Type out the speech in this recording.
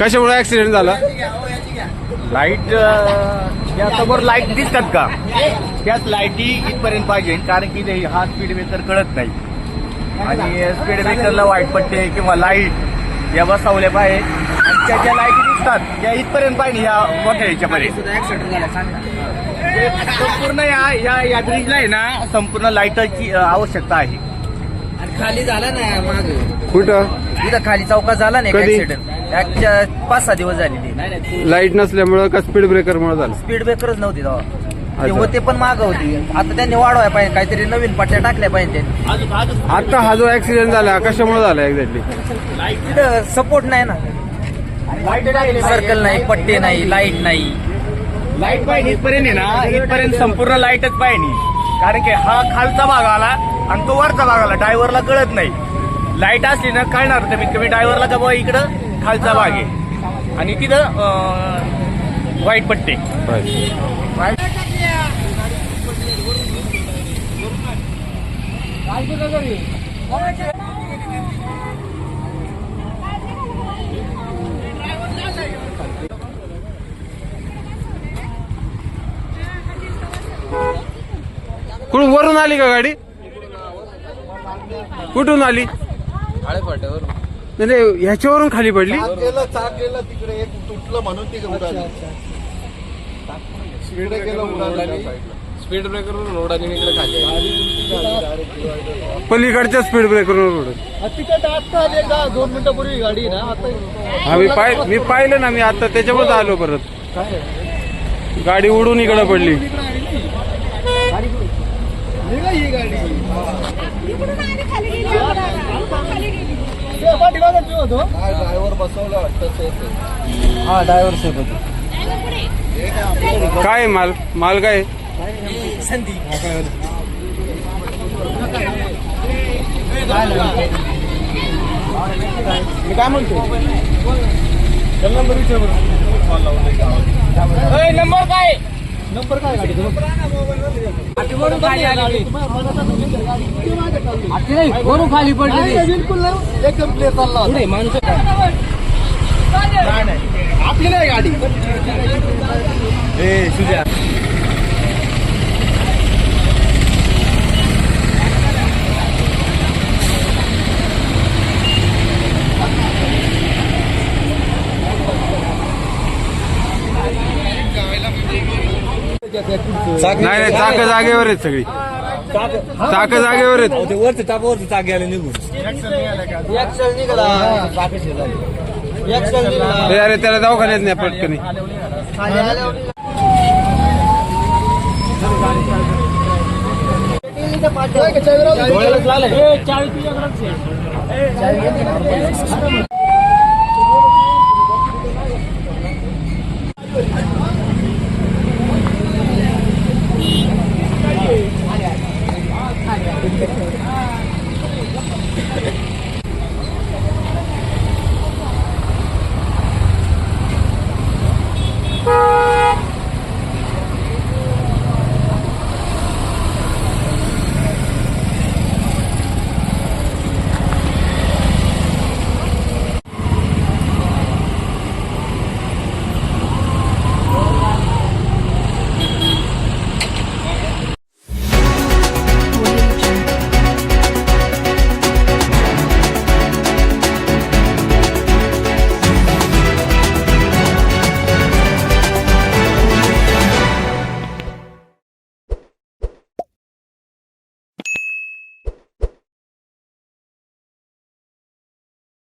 कशामुळे ऍक्सिडेंट झाला? लाइट त्या समोर लाइट दिसतात का? त्याच लाईटी इथपर्यंत पाहिजे कारण की ते हा स्पीड ब्रेकर कळत नाही. आणि स्पीड ब्रेकरला वाईट पट्टे किंवा लाइट या बसवल्या पाहिजे आणि त्या ज्या लाईटी दिसतात त्या इथपर्यंत पाहिजे या मोठ्या ह्याच्यापर्यंत संपूर्ण या या या ब्रिजला आहे ना संपूर्ण लाईटची आवश्यकता आहे. आणि खाली झाला ना माग. कुठं? इथं खाली चौकात झाला ना कधी? पाच सहा दिवस झालेली. लाइट नसल्यामुळं का स्पीड ब्रेकर मुळे झालं? स्पीड ब्रेकरच नव्हती तेव्हा. ते अच्छा. होते पण माग होती. आता त्यांनी वाढवाय पाहिजे काहीतरी नवीन पट्ट्या टाकल्या पाहिजे आता हा जो ऍक्सिडेंट झाला कशामुळे झाला एक्झॅक्टली तिथं सपोर्ट नाही ना. सर्कल नाही पट्टे नाही लाइट नाही. लाइट पाहिजे इथपर्यंत आहे ना. इथपर्यंत संपूर्ण लाईटच पाहिजे कारण की हा खालचा भाग आला आणि तो वरचा भाग आला. ड्रायव्हरला कळत नाही. लाइट असली ना कळणार. कमीत कमी ड्रायव्हरला का बाबा इकडं? खालचा भाग आहे. आणि तिथं व्हाईट वाईट पट्टे. कुठून वरून आली का गाडी? कुठून आली? नाही नाही, ह्याच्यावरून खाली पडली? गेलं चाक गेलं तिकडे एक तुटलं म्हणून तिकडे उडाली. स्पीड गेलं उडाली. स्पीड ब्रेकर रोड आणि इकडे खाली पलीकडच्या स्पीड ब्रेकरवर उडत तिकडे आता आली एकदा दोन मिनिटापूर्वी गाडी ना आता हा मी पाय मी पाहिलं ना मी आता त्याच्यामुळे आलो परत. गाडी उडून इकडे पडली. निघा ही गाडी? आली खाली गेली. पाठीमागं मी होतो ड्रायव्हर बसवला वाटतं हा ड्रायव्हर सोबत काय आहे माल? माल काय आहे? मी काय म्हणतो? नंबर काय नंबर काय गाडी वरून खाली पडली बिलकुल नाही. एकदम प्ले चालला होता. आपली नाही गाडी. ए सुजा. नाही नाही चाक जागेवर आहेत सगळी. चाक जागेवर आहेत. वरचं टापावरचं चाक घ्यायला निघून. अरे त्याला दवाखान्यात नाही पटकनी. चावी राहू दे.